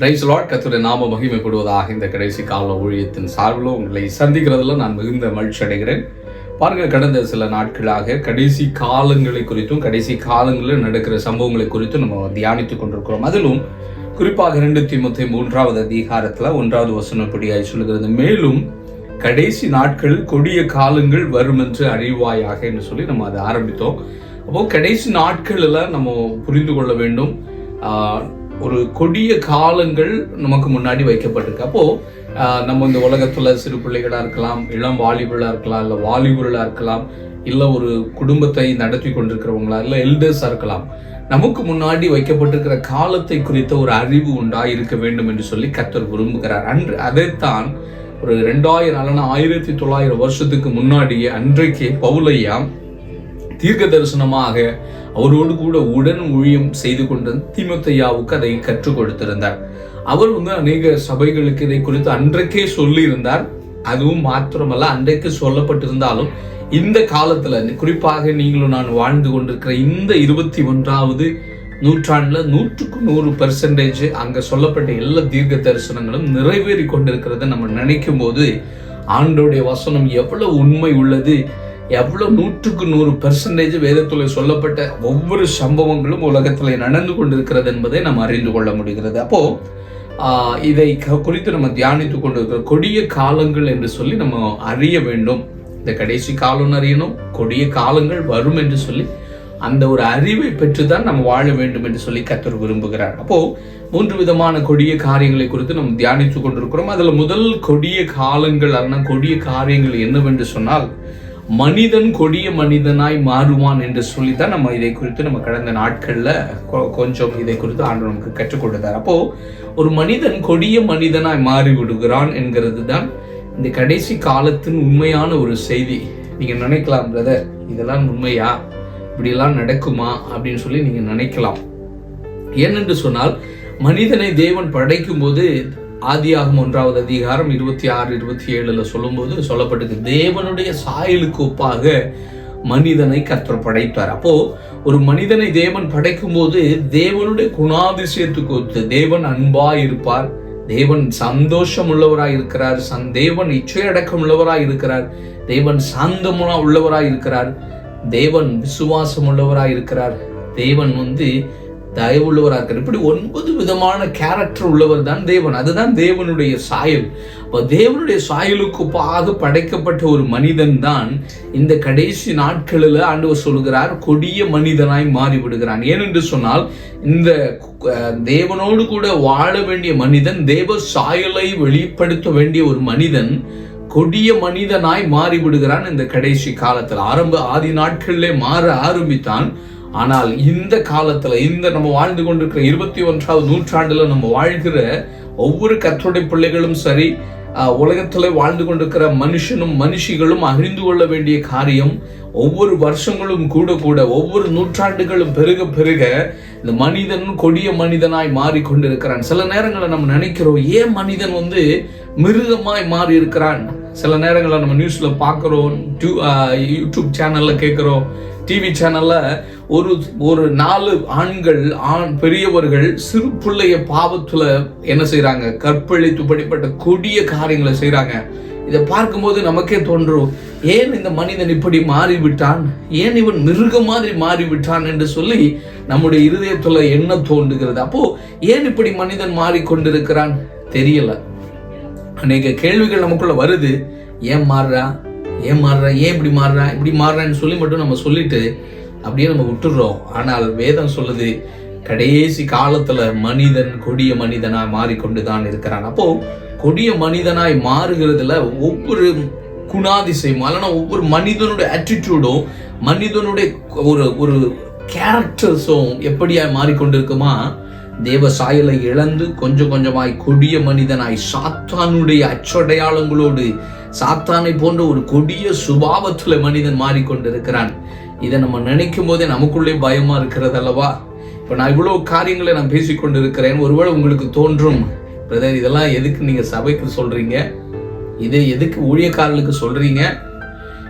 Price Lord கத்துடைய நாம மகிமைப்படுவதாக இந்த கடைசி கால ஊழியத்தின் சார்பில் உங்களை சந்திக்கிறதுல நான் மிகுந்த மகிழ்ச்சி அடைகிறேன். பாருங்கள் கடந்த சில நாட்களாக கடைசி காலங்களை குறித்தும் கடைசி காலங்களில் நடக்கிற சம்பவங்களை குறித்தும் நம்ம தியானித்துக் கொண்டிருக்கிறோம். அதிலும் குறிப்பாக ரெண்டு திமுத்தி மூன்றாவது அதிகாரத்தில் ஒன்றாவது வசனப்படியாய் சொல்லுகிறது. மேலும் கடைசி நாட்கள் கொடிய காலங்கள் வரும் என்று அறிவாயாக என்று சொல்லி நம்ம அதை ஆரம்பித்தோம். அப்போ கடைசி நாட்களில் நம்ம புரிந்து கொள்ள வேண்டும். ஒரு கொடிய காலங்கள் நமக்கு முன்னாடி வைக்கப்பட்டிருக்கு. அப்போ நம்ம இந்த உலகத்துல சிறு பிள்ளைகளா இருக்கலாம் இளம் வாலிபர்களா இருக்கலாம் இல்ல வாலிபர்களா இருக்கலாம் இல்ல ஒரு குடும்பத்தை நடத்தி கொண்டிருக்கிறவங்களா இல்ல எல்டர்ஸா இருக்கலாம் நமக்கு முன்னாடி வைக்கப்பட்டிருக்கிற காலத்தை குறித்த ஒரு அறிவு உண்டா இருக்க வேண்டும் என்று சொல்லி கத்தர் விரும்புகிறார். அன்று அதைத்தான் ஒரு ரெண்டாயிரம் அல்லனா ஆயிரத்தி தொள்ளாயிரம் வருஷத்துக்கு முன்னாடியே அன்றைக்கே பவுலையா தீர்க்க தரிசனமாக அவரோடு கூட உடன் ஊழியம் செய்து கொண்ட திமுத்தையாவுக்கு அதை கற்றுக் கொடுத்திருந்தார். அவர் வந்து அநேக சபைகளுக்கு இதை குறித்து அன்றைக்கே சொல்லி இருந்தார் அதுவும் மாத்திரமல்ல அன்றைக்கு சொல்லப்பட்டிருந்தாலும் இந்த காலத்துல குறிப்பாக நீங்களும் நான் வாழ்ந்து கொண்டிருக்கிற இந்த இருபத்தி ஒன்றாவது நூற்றாண்டுல நூற்றுக்கு நூறு பெர்சன்டேஜ் அங்க சொல்லப்பட்ட எல்லா தீர்க்க தரிசனங்களும் நிறைவேறி கொண்டிருக்கிறத நம்ம நினைக்கும் போது ஆண்டோடைய வசனம் எவ்வளவு உண்மை உள்ளது எவ்வளோ நூற்றுக்கு நூறு பெர்சன்டேஜ் வேதத்துல சொல்லப்பட்ட ஒவ்வொரு சம்பவங்களும் உலகத்தில் நடந்து கொண்டிருக்கிறது என்பதை நாம் அறிந்து கொள்ள முடிகிறது. அப்போ இதை குறித்து நம்ம தியானித்து கொண்டிருக்கிற கொடிய காலங்கள் என்று சொல்லி நம்ம அறிய வேண்டும். இந்த கடைசி காலம் அறியணும் கொடிய காலங்கள் வரும் என்று சொல்லி அந்த ஒரு அறிவை பெற்றுதான் நம்ம வாழ வேண்டும் என்று சொல்லி கத்தர் விரும்புகிறார். அப்போ மூன்று விதமான கொடிய காரியங்களை குறித்து நம்ம தியானித்து கொண்டிருக்கிறோம். அதுல முதல் கொடிய காலங்கள் அல்லனா கொடிய காரியங்கள் என்னவென்று சொன்னால் மனிதன் கொடிய மனிதனாய் மாறுவான் என்று சொல்லித்தான் நம்ம இதை குறித்து நம்ம கடந்த நாட்களில் கொ- கொஞ்சம் இதை குறித்து ஆண்டு நமக்கு கற்றுக் கொடுத்தார் அப்போ ஒரு மனிதன் கொடிய மனிதனாய் மாறி விடுகிறான் என்கிறது தான் இந்த கடைசி காலத்தின் உண்மையான ஒரு செய்தி. நீங்க நினைக்கலாம் பிரதர் இதெல்லாம் உண்மையா? இப்படியெல்லாம் நடக்குமா? அப்படின்னு சொல்லி நீங்க நினைக்கலாம். ஏனென்று சொன்னால் மனிதனை தேவன் படைக்கும் போது ஆதியாகும் ஒன்றாவது அதிகாரம் இருபத்தி ஆறு இருபத்தி ஏழுல சொல்லும்போது சொல்லப்பட்டது தேவனுடைய சாயலுக்கு ஒப்பாக மனிதனை கர்த்தர் படைத்தார். அப்போ ஒரு மனிதனை தேவன் படைக்கும் போது தேவனுடைய குணாதிசயத்துக்கு ஒத்து தேவன் அன்பா இருப்பார் தேவன் சந்தோஷம் உள்ளவராய் இருக்கிறார் சந் தேவன் இச்சையடக்கம் உள்ளவராய் இருக்கிறார் தேவன் சாந்தமுனா உள்ளவராய் இருக்கிறார் தேவன் விசுவாசம் உள்ளவராய் இருக்கிறார் தேவன் வந்து தயவுள்ளவராக இருக்கிறார் இப்படி ஒன்பது விதமான கேரக்டர் உள்ளவர் தான் தேவன். அதுதான் தேவனுடைய சாயல். இப்போ தேவனுடைய சாயலுக்கு பாக படைக்கப்பட்ட ஒரு மனிதன் தான் இந்த கடைசி நாட்களில் ஆண்டவர் சொல்கிறார் கொடிய மனிதனாய் மாறி விடுகிறான் ஏனென்று சொன்னால் இந்த தேவனோடு கூட வாழ வேண்டிய மனிதன் தேவ சாயலை வெளிப்படுத்த வேண்டிய ஒரு மனிதன் கொடிய மனிதனாய் மாறி விடுகிறான் இந்த கடைசி காலத்தில். ஆரம்ப ஆதி நாட்களிலே மாற ஆரம்பித்தான். ஆனால் இந்த காலத்துல இந்த நம்ம வாழ்ந்து கொண்டிருக்கிற இருபத்தி ஒன்றாவது நூற்றாண்டுல நம்ம வாழ்கிற ஒவ்வொரு கத்தருடைய பிள்ளைகளும் சரி உலகத்தில் உலகத்துல வாழ்ந்து கொண்டிருக்கிற மனுஷனும் மனுஷிகளும் அறிந்து கொள்ள வேண்டிய காரியம் ஒவ்வொரு வருஷங்களும் கூட கூட ஒவ்வொரு நூற்றாண்டுகளும் பெருக பெருக இந்த மனிதன் கொடிய மனிதனாய் மாறிக்கொண்டிருக்கிறான் சில நேரங்களில் நம்ம நினைக்கிறோம் ஏன் மனிதன் வந்து மிருகமாய் மாறி இருக்கிறான் சில நேரங்களில் நம்ம நியூஸ்ல பார்க்குறோம் யூடியூப் சேனல்ல கேட்குறோம் டிவி சேனல்ல ஒரு ஒரு நாலு ஆண்கள் ஆண் பெரியவர்கள் சிறு பிள்ளைய பாவத்துல என்ன செய்கிறாங்க கற்பழித்து படிப்பட்ட கொடிய காரியங்களை செய்கிறாங்க இதை பார்க்கும்போது நமக்கே தோன்றும் ஏன் இந்த மனிதன் இப்படி மாறி விட்டான் ஏன் இவன் மிருக மாதிரி மாறி விட்டான் என்று சொல்லி நம்முடைய இருதயத்துல என்ன தோன்றுகிறது? அப்போ ஏன் இப்படி மனிதன் மாறிக்கொண்டிருக்கிறான்? தெரியல. அநேக கேள்விகள் நமக்குள்ள வருது. ஏன் மாறுறான் ஏன் மாறுற? ஏன் இப்படி மாறுறா? இப்படி மாறுறான்னு சொல்லி மட்டும் நம்ம சொல்லிட்டு அப்படியே நம்ம விட்டுடுறோம் ஆனால் வேதம் சொல்லுது கடைசி காலத்துல மனிதன் கொடிய மனிதனாய் மாறிக்கொண்டுதான் இருக்கிறான். அப்போ கொடிய மனிதனாய் மாறுகிறதுல ஒவ்வொரு குணாதிசயம் அல்லனா ஒவ்வொரு மனிதனுடைய ஆட்டிடியூடும் மனிதனுடைய ஒரு ஒரு கேரக்டர்ஸும் எப்படியாய் மாறிக்கொண்டிருக்குமா? தேவ சாயலை இழந்து கொஞ்சம் கொஞ்சமாய் கொடிய மனிதனாய் சாத்தானுடைய அச்சடையாளங்களோடு சாத்தானை போன்ற ஒரு கொடிய சுபாவத்துல மனிதன் மாறிக்கொண்டிருக்கிறான். இதை நம்ம நினைக்கும் போதே நமக்குள்ளே பயமா இருக்கிறது அல்லவா? இப்ப நான் இவ்வளவு காரியங்களை நான் பேசிக்கொண்டிருக்கிறேன் ஒருவேளை உங்களுக்கு தோன்றும். பிரதர் இதெல்லாம் எதுக்கு நீங்க சபைக்கு சொல்றீங்க? இதை எதுக்கு ஊழியக்காரர்களுக்கு சொல்றீங்க?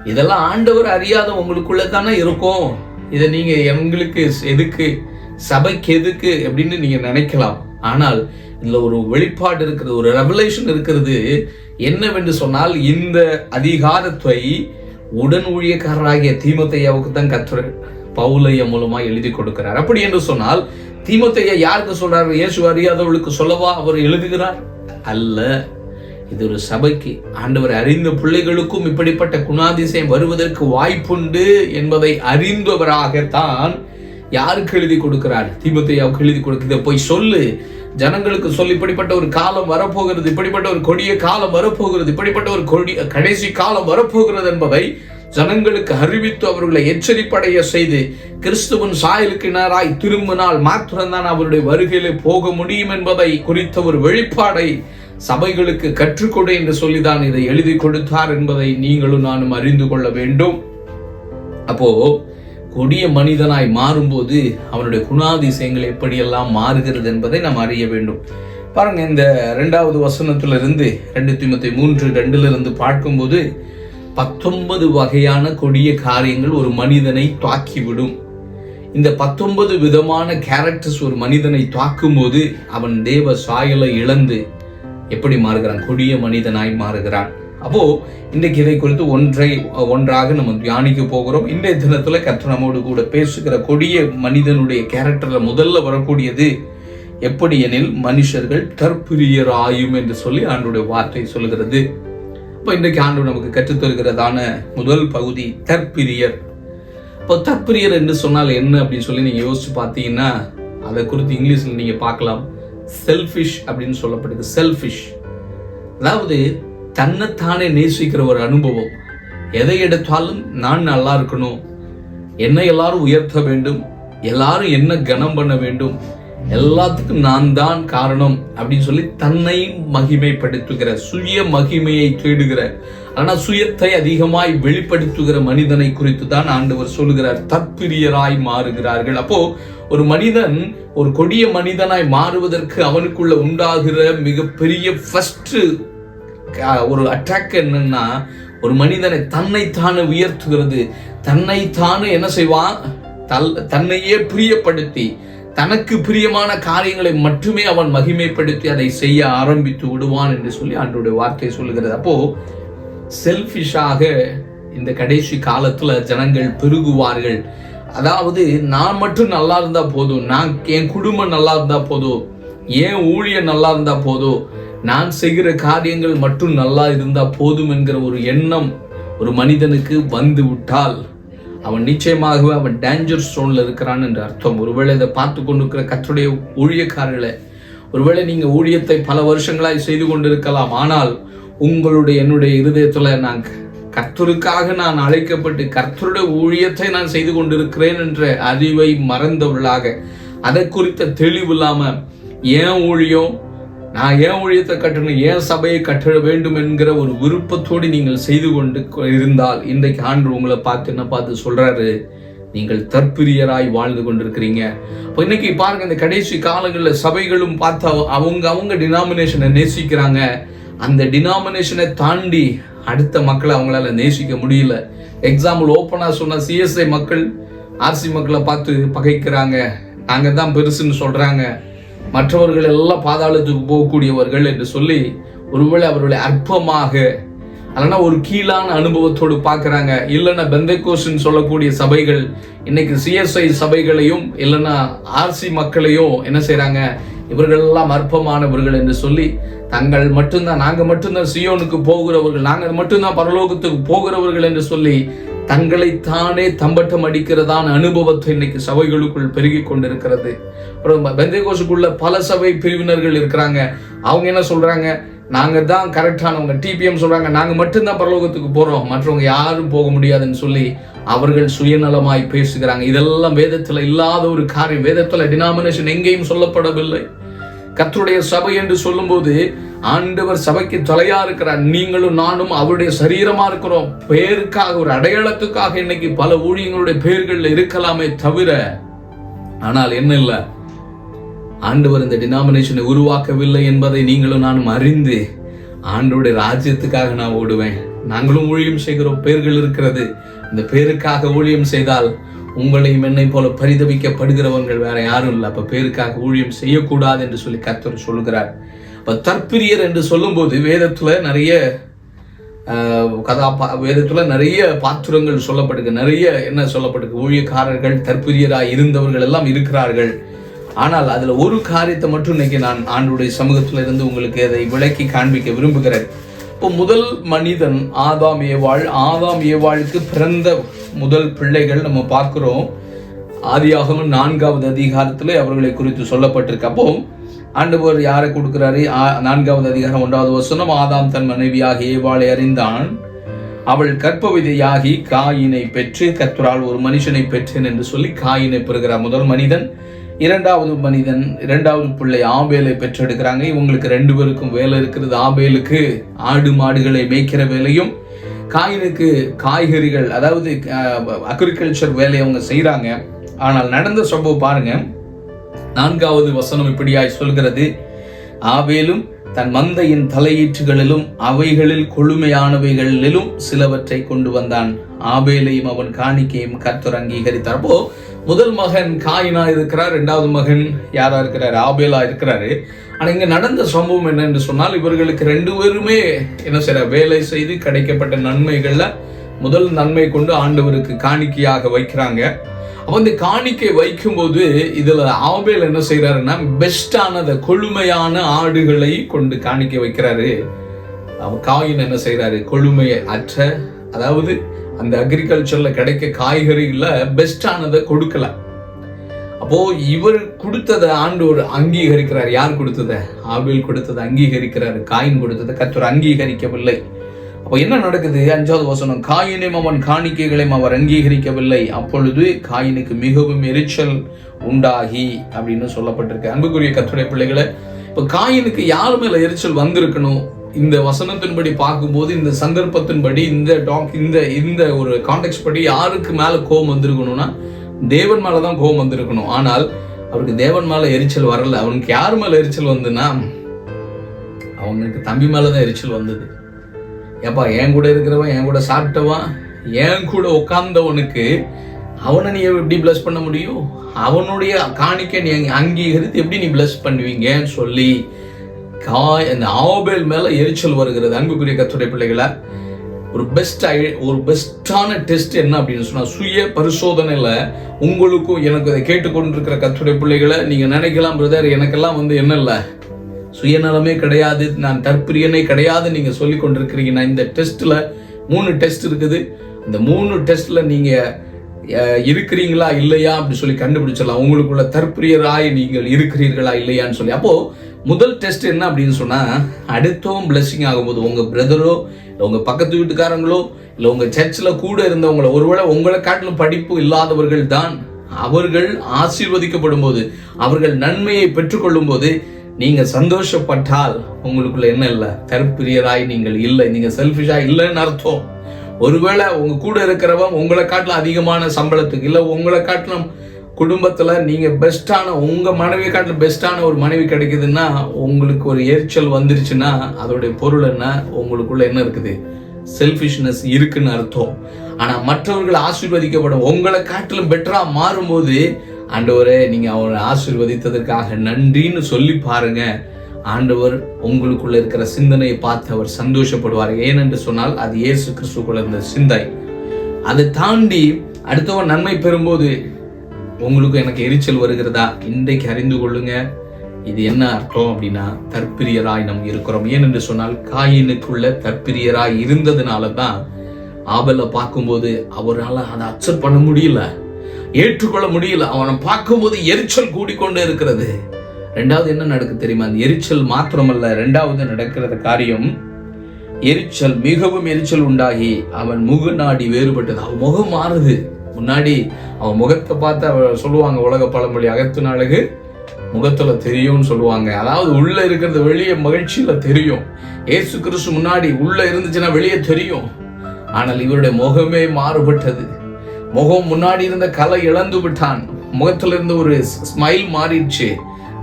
இதெல்லாம் ஆண்டவர் அறியாத உங்களுக்குள்ள தானே இருக்கும். இதை நீங்க எங்களுக்கு எதுக்கு? சபைக்கு எதுக்கு? அப்படின்னு நீங்க நினைக்கலாம். ஆனால் இதில் ஒரு வெளிப்பாடு இருக்கிறது ஒரு ரெவலேஷன் இருக்கிறது என்னவென்று சொன்னால் இந்த அதிகாரத்தை உடன் ஊழியக்காரராகிய தீமத்தையாவுக்கு தான் கற்று பவுலைய மூலமா எழுதி கொடுக்கிறார். அப்படி என்று சொன்னால் தீமத்தையா யாருக்கு சொல்றாரு? இயேசு அறியாதவர்களுக்கு சொல்லவா அவர் எழுதுகிறார்? அல்ல. இது ஒரு சபைக்கு ஆண்டவர் அறிந்த பிள்ளைகளுக்கும் இப்படிப்பட்ட குணாதிசயம் வருவதற்கு வாய்ப்புண்டு என்பதை அறிந்தவராகத்தான் யாருக்கு எழுதி கொடுக்கிறார் தீமத்தையாவுக்கு எழுதி கொடுக்குது போய் சொல்லு. ஜனங்களுக்கு சொல்லி. இப்படிப்பட்ட ஒரு காலம் வரப்போகிறது இப்படிப்பட்ட ஒரு கொடிய காலம் வரப்போகிறது இப்படிப்பட்ட ஒரு கொடிய கடைசி காலம் வரப்போகிறது என்பதை ஜனங்களுக்கு அறிவித்து அவர்களை எச்சரிப்படைய செய்து கிறிஸ்துவன் சாயலுக்கு நேராய் திரும்பினால் மாத்திரம்தான் அவருடைய வருகையிலே போக முடியும் என்பதை குறித்த ஒரு வெளிப்பாடை சபைகளுக்கு கற்றுக்கொடு என்று சொல்லிதான் இதை எழுதி கொடுத்தார் என்பதை நீங்களும் நானும் அறிந்து கொள்ள வேண்டும். அப்போ கொடிய மனிதனாய் மாறும்போது அவனுடைய குணாதிசயங்கள் எப்படியெல்லாம் மாறுகிறது என்பதை நாம் அறிய வேண்டும். பாருங்க இந்த ரெண்டாவது வசனத்திலிருந்து ரெண்டு திமுத்தி மூன்று ரெண்டிலிருந்து பார்க்கும்போது பத்தொன்பது வகையான கொடிய காரியங்கள் ஒரு மனிதனை தாக்கிவிடும். இந்த பத்தொன்பது விதமான கேரக்டர்ஸ் ஒரு மனிதனை தாக்கும்போது அவன் தேவ சாயலை இழந்து எப்படி மாறுகிறான்? கொடிய மனிதனாய் மாறுகிறான். அப்போ இன்றைக்கு இதை குறித்து ஒன்றை ஒன்றாக நம்ம தியானிக்க போகிறோம். இன்றைய தினத்துல கர்த்தர் நம்மோடு கூட பேசுகிற கொடிய மனிதனுடைய கேரக்டர்ல முதல்ல வரக்கூடியது எப்படி எனில் மனுஷர்கள் தற்பிரியராயும் என்று சொல்லி ஆண்டுடைய வார்த்தை சொல்கிறது இப்போ இன்றைக்கு ஆண்டு நமக்கு கற்றுத்தருகிறதான முதல் பகுதி தற்பிரியர் இப்போ தற்பிரியர் என்று சொன்னால் என்ன அப்படின்னு சொல்லி நீங்க யோசிச்சு பார்த்தீங்கன்னா அதை குறித்து இங்கிலீஷில் நீங்க பார்க்கலாம். செல்ஃபிஷ் அப்படின்னு சொல்லப்படுது. செல்ஃபிஷ் அதாவது தன்னைத்தானே நேசிக்கிற ஒரு அனுபவம். எதை எடுத்தாலும் நான் நல்லா இருக்கணும். என்னை எல்லாரும் உயர்த்த வேண்டும். எல்லாரும் என்ன கனம் பண்ண வேண்டும். எல்லாத்துக்கும் நான் தான் காரணம் அப்படின்னு சொல்லி தன்னை மகிமைப்படுத்துகிற சுய மகிமையை தேடுகிற ஆனா சுயத்தை அதிகமாய் வெளிப்படுத்துகிற மனிதனை குறித்து தான் ஆண்டவர் சொல்லுகிறார். தற்பிரியராய் மாறுகிறார்கள். அப்போ ஒரு மனிதன் ஒரு கொடிய மனிதனாய் மாறுவதற்கு அவனுக்குள்ள உண்டாகிற மிகப்பெரிய ஃபர்ஸ்ட் ஒரு அட்டாக் என்னன்னா ஒரு மனிதனை தன்னைத்தானே உயர்த்துகிறது. தன்னைத்தானே என்ன செய்வான்? தல் தன்னையே பிரியப்படுத்தி தனக்கு பிரியமான காரியங்களை மட்டுமே அவன் மகிமைப்படுத்தி அதை செய்ய ஆரம்பித்து விடுவான் என்று சொல்லி அன்றைய வார்த்தை சொல்லுகிறது. அப்போ செல்ஃபிஷாக இந்த கடைசி காலத்துல ஜனங்கள் பெருகுவார்கள். அதாவது நான் மட்டும் நல்லா இருந்தா போதும் நான் என் குடும்பம் நல்லா இருந்தா போதும் ஏன் ஊழியர் நல்லா இருந்தா போதும் நான் செய்கிற காரியங்கள் மட்டும் நல்லா இருந்தா போதும் என்கிற ஒரு எண்ணம் ஒரு மனிதனுக்கு வந்து விட்டால் அவன் நிச்சயமாகவே அவன் டேஞ்சர் ஸ்டோன்ல இருக்கிறான் என்று அர்த்தம். ஒருவேளை இதை பார்த்து கொண்டிருக்கிற கற்றுடைய ஊழியக்காரர்களை ஒருவேளை நீங்க ஊழியத்தை பல வருஷங்களாய் செய்து கொண்டிருக்கலாம் ஆனால் உங்களுடைய என்னுடைய இருதயத்துல நான் கர்த்தருக்காக நான் அழைக்கப்பட்டு கர்த்தருடைய ஊழியத்தை நான் செய்து கொண்டிருக்கிறேன் என்ற அறிவை மறந்தவர்களாக அதை குறித்த தெளிவு இல்லாம ஏன் ஊழியம்? நான் ஏன் ஊழியத்தை கட்டணும் ஏன் சபையை கட்ட வேண்டும் என்கிற ஒரு விருப்பத்தோடு நீங்கள் செய்து கொண்டு இருந்தால் இன்றைக்கு ஆண்டு உங்களை பார்த்து என்ன பார்த்து சொல்றாரு? நீங்கள் தற்பிரியராய் வாழ்ந்து கொண்டிருக்கிறீங்க. இப்போ இன்னைக்கு பாருங்க இந்த கடைசி காலங்களில் சபைகளும் பார்த்தா அவங்க அவங்க டினாமினேஷனை நேசிக்கிறாங்க. அந்த டினாமினேஷனை தாண்டி அடுத்த மக்களை அவங்களால நேசிக்க முடியல. எக்ஸாம்பிள் ஓப்பனாக சொன்ன சிஎஸ்ஐ மக்கள் ஆர்சி மக்களை பார்த்து பகைக்கிறாங்க. நாங்கள் தான் பெருசுன்னு சொல்கிறாங்க மற்றவர்கள் எல்லாம் பாதாளத்துக்கு போகக்கூடியவர்கள் என்று சொல்லி ஒருவேளை அவர்களை அற்பமாக இல்லைன்னா ஒரு கீழான அனுபவத்தோடு பார்க்குறாங்க. இல்லைன்னா பெந்தைகோஸ்ன்னு சொல்லக்கூடிய சபைகள் இன்னைக்கு சிஎஸ்ஐ சபைகளையும் இல்லைன்னா ஆர்சி மக்களையும் என்ன செய்கிறாங்க இவர்கள் எல்லாம் அற்பமானவர்கள் என்று சொல்லி தங்கள் மட்டும்தான் நாங்கள் மட்டும்தான் சியோனுக்கு போகிறவர்கள் நாங்கள் மட்டும்தான் பரலோகத்துக்கு போகிறவர்கள் என்று சொல்லி தங்களைத்தானே தம்பட்டம் அடிக்கிறதான அனுபவத்தை இன்னைக்கு சபைகளுக்குள் பெருகி கொண்டிருக்கிறது. அப்புறம் பெந்தைகோசுக்குள்ள பல சபை பிரிவினர்கள் இருக்கிறாங்க. அவங்க என்ன சொல்றாங்க? நாங்க தான் கரெக்டானவங்க டிபிஎம் சொல்றாங்க நாங்க மட்டும்தான் பரலோகத்துக்கு போறோம். மற்றவங்க யாரும் போக முடியாதுன்னு சொல்லி அவர்கள் சுயநலமாய் பேசுகிறாங்க. இதெல்லாம் வேதத்துல இல்லாத ஒரு காரியம். வேதத்துல டினாமினேஷன் எங்கேயும் சொல்லப்படவில்லை. கர்த்தருடைய சபை என்று சொல்லும்போது ஆண்டவர் சபைக்கு தொலையா இருக்கிறார். நீங்களும் நானும் அவருடைய சரீரமா இருக்கிறோம். பேருக்காக ஒரு அடையாளத்துக்காக இன்னைக்கு பல ஊழியங்களுடைய பெயர்கள் இருக்கலாமே தவிர ஆனால் என்ன இல்லை ஆண்டவர் இந்த டினாமினேஷனை உருவாக்கவில்லை என்பதை நீங்களும் நானும் அறிந்து ஆண்டோடைய ராஜ்யத்துக்காக நான் ஓடுவேன். நாங்களும் ஊழியம் செய்கிறோம் பேர்கள் இருக்கிறது. இந்த பேருக்காக ஊழியம் செய்தால் உங்களையும் என்னை போல பரிதவிக்கப்படுகிறவர்கள் வேற யாரும் இல்லை. அப்ப பேருக்காக ஊழியம் செய்யக்கூடாது என்று சொல்லி கத்தர் சொல்லுகிறார். இப்போ தற்பிரியர் என்று சொல்லும்போது வேதத்தில் நிறைய கதாபா வேதத்தில் நிறைய பாத்திரங்கள் சொல்லப்படுது நிறைய என்ன சொல்லப்படுது ஊழியக்காரர்கள் தற்பிரியராக இருந்தவர்கள் எல்லாம் இருக்கிறார்கள். ஆனால் அதில் ஒரு காரியத்தை மட்டும் இன்னைக்கு நான் ஆண்டுடைய சமூகத்தில் இருந்து உங்களுக்கு அதை விளக்கி காண்பிக்க விரும்புகிறேன். இப்போ முதல் மனிதன் ஆதாம் ஏவாள். ஆதாம் ஏவாளுக்கு பிறந்த முதல் பிள்ளைகள் நம்ம பார்க்குறோம். ஆதியாகவும் நான்காவது அதிகாரத்தில் அவர்களை குறித்து சொல்லப்பட்டிருக்கப்போ ஆண்டவர் யாரை கொடுக்கிறாரு? ஆ- நான்காவது அதிகாரம் ஒன்றாவது வசனம் ஆதாம் தன் மனைவியாக ஏவாளை அறிந்தான். அவள் கற்பவிதையாகி காயினை பெற்று கர்த்தரால் ஒரு மனுஷனை பெற்றேன் என்று சொல்லி காயினை பெறுகிறார் முதல் மனிதன் இரண்டாவது மனிதன் இரண்டாவது பிள்ளை ஆபேலை பெற்றெடுக்கிறாங்க. இவங்களுக்கு ரெண்டு பேருக்கும் வேலை இருக்கிறது. ஆபேலுக்கு ஆடு மாடுகளை மேய்க்கிற வேலையும் காயினுக்கு காய்கறிகள் அதாவது அக்ரிகல்ச்சர் வேலையை அவங்க செய்கிறாங்க ஆனால் நடந்த சம்பவம் பாருங்கள் நான்காவது வசனம் இப்படியாய் சொல்கிறது. ஆவேலும் தன் மந்தையின் தலையீற்றுகளிலும் அவைகளில் கொழுமையானவைகளிலும் சிலவற்றை கொண்டு வந்தான். ஆபேலையும் அவன் காணிக்கையும் கர்த்தர் அங்கீகரித்தார். அப்போ முதல் மகன் காயினா இருக்கிறார் இரண்டாவது மகன் யாரா இருக்கிறார்? ஆபேலா இருக்கிறாரு. ஆனா இங்க நடந்த சம்பவம் என்ன என்று சொன்னால் இவர்களுக்கு ரெண்டு பேருமே என்ன செய்யற? வேலை செய்து கிடைக்கப்பட்ட நன்மைகள்ல முதல் நன்மை கொண்டு ஆண்டவருக்கு காணிக்கையாக வைக்கிறாங்க. அவன் இந்த காணிக்கை வைக்கும்போது இதுல ஆபேல் என்ன செய்யறாருன்னா பெஸ்டானத கொழுமையான ஆடுகளை கொண்டு காணிக்கை வைக்கிறாரு. அவன் காயின் என்ன செய்யறாரு கொழுமை அற்ற அதாவது அந்த அக்ரிகல்ச்சர்ல கிடைக்க காய்கறிகள்ல பெஸ்டானதை கொடுக்கல. அப்போ இவர் கொடுத்ததை ஆண்டவர் அங்கீகரிக்கிறார். யார் கொடுத்ததை? ஆபேல் கொடுத்ததை அங்கீகரிக்கிறார். காயின் கொடுத்ததை. கத்தர் அங்கீகரிக்கவில்லை. அப்போ என்ன நடக்குது? அஞ்சாவது வசனம் காயினையும் அவன் காணிக்கைகளையும் அவர் அங்கீகரிக்கவில்லை. அப்பொழுது காயினுக்கு மிகவும் எரிச்சல் உண்டாகி அப்படின்னு சொல்லப்பட்டிருக்கு. அன்புக்குரிய கத்துடைய பிள்ளைகளை இப்போ காயினுக்கு யார் மேல எரிச்சல் வந்திருக்கணும்? இந்த வசனத்தின்படி பார்க்கும்போது இந்த சந்தர்ப்பத்தின்படி இந்த டாக் இந்த இந்த ஒரு கான்டெக்ட் படி யாருக்கு மேலே கோபம் வந்திருக்கணும்னா தேவன் மேலே தான் கோபம் வந்திருக்கணும். ஆனால் அவருக்கு தேவன் மேலே எரிச்சல் வரல. அவனுக்கு யார் மேலே எரிச்சல் வந்துன்னா அவனுக்கு தம்பி மேலே தான் எரிச்சல் வந்தது. ஏப்பா என் கூட இருக்கிறவன் என் கூட சாப்பிட்டவன் என் கூட உட்கார்ந்தவனுக்கு அவனை நீ எப்படி பிளஸ் பண்ண முடியும்? அவனுடைய காணிக்கை நீ அங்கீகரித்து எப்படி நீ பிளஸ் பண்ணுவீங்கன்னு சொல்லி காய் அந்த ஆபேல் மேலே எரிச்சல் வருகிறது. அன்புக்குரிய கத்துடைய பிள்ளைகளை ஒரு பெஸ்ட் ஒரு பெஸ்டான டெஸ்ட் என்ன அப்படின்னு சொன்னால் சுய பரிசோதனையில் உங்களுக்கும் எனக்கு இதை கேட்டுக்கொண்டிருக்கிற கத்துடைய பிள்ளைகளை நீங்கள் நினைக்கலாம் பிரதர் எனக்கெல்லாம் வந்து என்ன இல்லை? சுயநலமே கிடையாது நான் தற்பிரியனே கிடையாது நீங்க சொல்லி கொண்டிருக்கிறீங்கன்னா இந்த டெஸ்ட்ல மூணு டெஸ்ட் இருக்குது. இந்த மூணு டெஸ்ட்ல நீங்க இருக்கிறீங்களா இல்லையா அப்படி சொல்லி கண்டுபிடிச்சிடலாம். உங்களுக்குள்ள தற்பிரியராய் நீங்கள் இருக்கிறீர்களா இல்லையான்னு சொல்லி. அப்போ முதல் டெஸ்ட் என்ன அப்படின்னு சொன்னா அடுத்தவன் பிளஸ்ஸிங் ஆகும்போது உங்க பிரதரோ இல்லை உங்க பக்கத்து வீட்டுக்காரங்களோ இல்லை உங்க சர்ச்சில் கூட இருந்தவங்களோ ஒருவேளை உங்களை காட்டிலும் படிப்பு இல்லாதவர்கள் தான் அவர்கள் ஆசீர்வதிக்கப்படும் போது அவர்கள் நன்மையை பெற்றுக்கொள்ளும் போது நீங்கள் சந்தோஷப்பட்டால் உங்களுக்குள்ள என்ன இல்லை? தற்பிரியராய் நீங்கள் இல்லை. நீங்கள் செல்ஃபிஷாக இல்லைன்னு அர்த்தம். ஒருவேளை உங்க கூட இருக்கிறவன் உங்களை காட்டிலும் அதிகமான சம்பளத்துக்கு இல்லை உங்களை காட்டிலும் குடும்பத்தில் நீங்கள் பெஸ்ட்டான உங்கள் மனைவி காட்டிலும் பெஸ்ட்டான ஒரு மனைவி கிடைக்குதுன்னா உங்களுக்கு ஒரு எரிச்சல் வந்துருச்சுன்னா அதோடைய பொருள் என்ன? உங்களுக்குள்ள என்ன இருக்குது? செல்ஃபிஷ்னஸ் இருக்குன்னு அர்த்தம். ஆனால் மற்றவர்கள் ஆசீர்வதிக்கப்படும். உங்களை காட்டிலும் பெட்டராக மாறும்போது ஆண்டவரே நீங்கள் அவரை ஆசிர்வதித்ததற்காக நன்றின்னு சொல்லி பாருங்க. ஆண்டவர் உங்களுக்குள்ள இருக்கிற சிந்தனையை பார்த்து அவர் சந்தோஷப்படுவார். ஏனென்று சொன்னால் அது இயேசு கிறிஸ்துக்குள்ள இருந்த சிந்தை. அதை தாண்டி அடுத்தவன் நன்மை பெறும்போது உங்களுக்கு எனக்கு எரிச்சல் வருகிறதா? இன்றைக்கு அறிந்து கொள்ளுங்க. இது என்ன அர்த்தம் அப்படின்னா தற்பிரியராய் நம் இருக்கிறோம். ஏனென்று சொன்னால் காயினுக்குள்ள தற்பிரியராய் இருந்ததுனால தான் ஆபலை பார்க்கும்போது அவரால் அதை அக்செப்ட் பண்ண முடியல. ஏற்றுக்கொள்ள முடியல. அவனை பார்க்கும்போது எரிச்சல் கூடிக்கொண்டே இருக்கிறது. ரெண்டாவது என்ன நடக்கு தெரியுமா? அந்த எரிச்சல் மாத்திரமல்ல ரெண்டாவது நடக்கிறது காரியம் எரிச்சல் மிகவும் எரிச்சல் உண்டாகி அவன் முகநாடி வேறுபட்டது. அவன் முகம் மாறுது. முன்னாடி அவன் முகத்தை பார்த்து அவ சொல்லுவாங்க உலக பழமொழி அகத்தின் அழகு முகத்துல தெரியும்னு சொல்லுவாங்க. அதாவது உள்ள இருக்கிறது வெளியே மகிழ்ச்சியில தெரியும். ஏசு கிறிஸ்து முன்னாடி உள்ள இருந்துச்சுன்னா வெளியே தெரியும். ஆனால் இவருடைய முகமே மாறுபட்டது. முகம் முன்னாடி இருந்த கலை இழந்து விட்டான். முகத்திலிருந்து ஒரு ஸ்மைல் மாறிடுச்சு.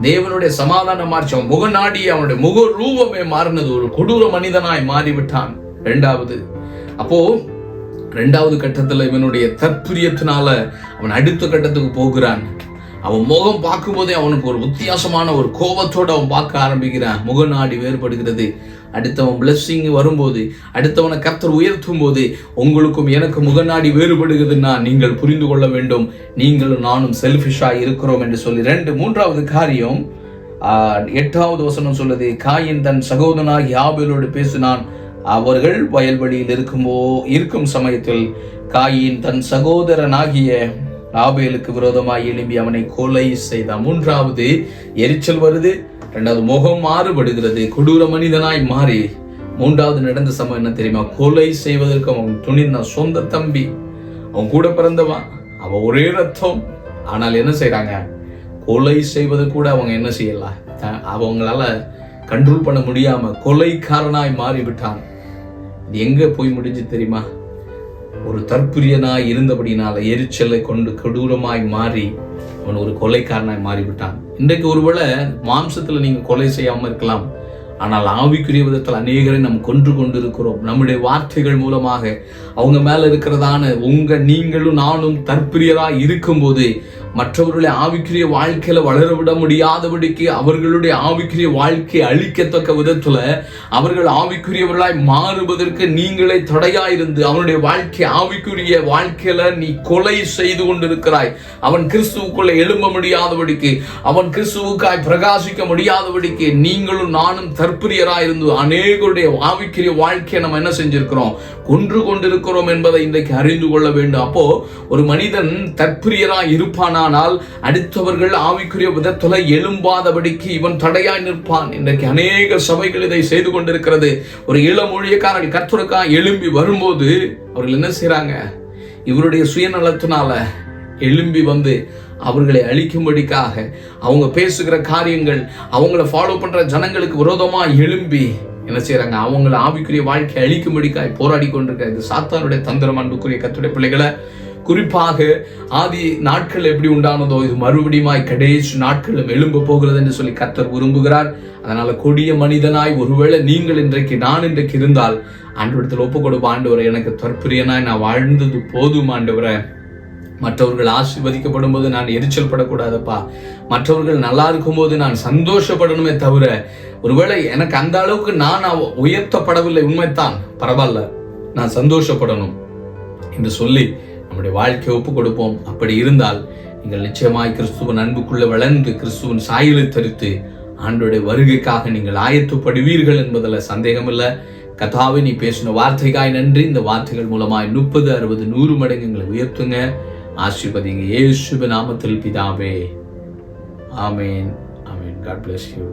தேவனுடைய சமாதானம் மாறிச்சு. அவன் முகநாடி அவனுடைய முக ரூபமே மாறினது. ஒரு கொடூர மனிதனாய் மாறிவிட்டான். ரெண்டாவது அப்போ ரெண்டாவது கட்டத்துல இவனுடைய தற்புரியத்தினால அவன் அடுத்த கட்டத்துக்கு போகிறான். அவன் முகம் பார்க்கும்போதே அவனுக்கு ஒரு வித்தியாசமான ஒரு கோபத்தோடு அவன் பார்க்க ஆரம்பிக்கிறான். முகநாடி வேறுபடுகிறது. அடுத்தவன் பிளஸ்ஸிங் வரும்போது அடுத்தவனை கத்தர் உயர்த்தும் போது உங்களுக்கும் எனக்கு முகநாடி வேறுபடுகிறதுன்னா நீங்கள் புரிந்து கொள்ள வேண்டும். நீங்களும் நானும் செல்ஃபிஷாக இருக்கிறோம் என்று சொல்லி ரெண்டு மூன்றாவது காரியம் எட்டாவது வசனம் சொல்லுது காயின் தன் சகோதரனாகி ஆபேலோடு பேசினான் அவர்கள் வயல்வெளியில் இருக்கும்போ இருக்கும் சமயத்தில் காயின் தன் சகோதரனாகிய ராபேலுக்கு விரோதமாய் எழும்பி அவனை கொலை செய்தான் மூன்றாவது எரிச்சல் வருது. ரெண்டாவது முகம் மாறுபடுகிறது. கொடூர மனிதனாய் மாறி. மூன்றாவது நடந்த சம்பவம் என்ன தெரியுமா? கொலை செய்வதற்கு அவன் துணிந்தான் சொந்த தம்பி. அவன் கூட பிறந்தவன். அவன் ஒரே ரத்தம். ஆனால் என்ன செய்கிறாங்க கொலை செய்வது கூட அவங்க என்ன செய்யலாம் அவங்களால கண்ட்ரோல் பண்ண முடியாம கொலைக்காரனாய் மாறிவிட்டான். எங்க போய் முடிஞ்சு தெரியுமா? ஒரு தற்புரியனாய் இருந்தபடினால எரிச்சலை கொண்டு கொடூரமாய் மாறி அவன் ஒரு கொலைக்காரனாய் மாறிவிட்டான். இன்றைக்கு ஒருவேளை மாம்சத்துல நீங்க கொலை செய்யாம இருக்கலாம். ஆனால் ஆவிக்குரிய விதத்தில் அநேகரை நாம் கொன்று கொண்டு இருக்கிறோம் நம்முடைய வார்த்தைகள் மூலமாக அவங்க மேல இருக்கிறதான உங்க நீங்களும் நானும் தற்பிரியராக இருக்கும்போது மற்றவர்களுடைய ஆவிக்குரிய வாழ்க்கையில வளர விட முடியாதபடிக்கு அவர்களுடைய ஆவிக்குரிய வாழ்க்கையை அழிக்கத்தக்க விதத்துல அவர்கள் ஆவிக்குரியவர்களாய் மாறுவதற்கு நீங்களே தடையா இருந்து அவனுடைய வாழ்க்கை ஆவிக்குரிய வாழ்க்கையில நீ கொலை செய்து கொண்டிருக்கிறாய். அவன் கிறிஸ்துவுக்குள்ள எழும்ப முடியாதபடிக்கு அவன் கிறிஸ்துவுக்காய் பிரகாசிக்க முடியாதபடிக்கு நீங்களும் நானும் தற்பிரியராய் இருந்து அநேகருடைய ஆவிக்குரிய வாழ்க்கையை நம்ம என்ன செஞ்சிருக்கிறோம்? கொன்று கொண்டிருக்கிறோம் என்பதை இன்றைக்கு அறிந்து கொள்ள வேண்டும். அப்போ ஒரு மனிதன் தற்பிரியராய் அப்படியானால் அடுத்தவர்கள் ஆவிக்குரிய விதத்துல எழும்பாதபடிக்கு இவன் தடையாய் நிற்பான். இன்றைக்கு அநேக சபைகள் இதை செய்து கொண்டிருக்கிறது. ஒரு இளம் மொழியக்காரர்கள் கர்த்தருக்கா எழும்பி வரும்போது அவர்கள் என்ன செய்யறாங்க இவருடைய சுயநலத்தினால எழும்பி வந்து அவர்களை அழிக்கும்படிக்காக அவங்க பேசுகிற காரியங்கள் அவங்கள ஃபாலோ பண்ற ஜனங்களுக்கு விரோதமா எழும்பி என்ன செய்யறாங்க அவங்கள ஆவிக்குரிய வாழ்க்கை அழிக்கும்படிக்காய் போராடி கொண்டிருக்க இது சாத்தானுடைய தந்திரம் அன்புக்குரிய கத்துடைய பிள்ளைகளை. குறிப்பாக ஆதி நாட்கள் எப்படி உண்டானதோ இது மறுபடியுமாய் கடைசி நாட்களும் எழும்ப போகிறது என்று சொல்லி கத்தர் விரும்புகிறார். அதனால கொடிய மனிதனாய் ஒருவேளை நீங்கள் இன்றைக்கு நான் இன்றைக்கு இருந்தால் ஆண்டவரத்தில் ஒப்பு கொடுப்ப ஆண்டவரை எனக்கு தற்புரியனாய் நான் வாழ்ந்தது போதும் ஆண்டவரை. மற்றவர்கள் ஆசீர்வதிக்கப்படும் போது நான் எரிச்சல் படக்கூடாதப்பா. மற்றவர்கள் நல்லா இருக்கும்போது நான் சந்தோஷப்படணுமே தவிர ஒருவேளை எனக்கு அந்த அளவுக்கு நான் உயர்த்தப்படவில்லை உண்மைத்தான் பரவாயில்ல நான் சந்தோஷப்படணும் என்று சொல்லி நம்முடைய வாழ்க்கையை ஒப்பு கொடுப்போம் அப்படி இருந்தால் நீங்கள் நிச்சயமாய் கிறிஸ்துவன் அன்புக்குள்ள வளர்ந்து கிறிஸ்துவன் சாயலை தரித்து ஆண்டோடைய வருகைக்காக நீங்கள் ஆயத்துப்படுவீர்கள் என்பதில் சந்தேகமில்லை. கதாவை நீ பேசின வார்த்தைக்காய் நன்றி. இந்த வார்த்தைகள் மூலமாய் முப்பது அறுபது நூறு மடங்கு எங்களை உயர்த்துங்க. ஆசீர்வதிங்க. இயேசுவின் நாமத்தில் பிதாவே. ஆமேன். ஆமேன். God bless you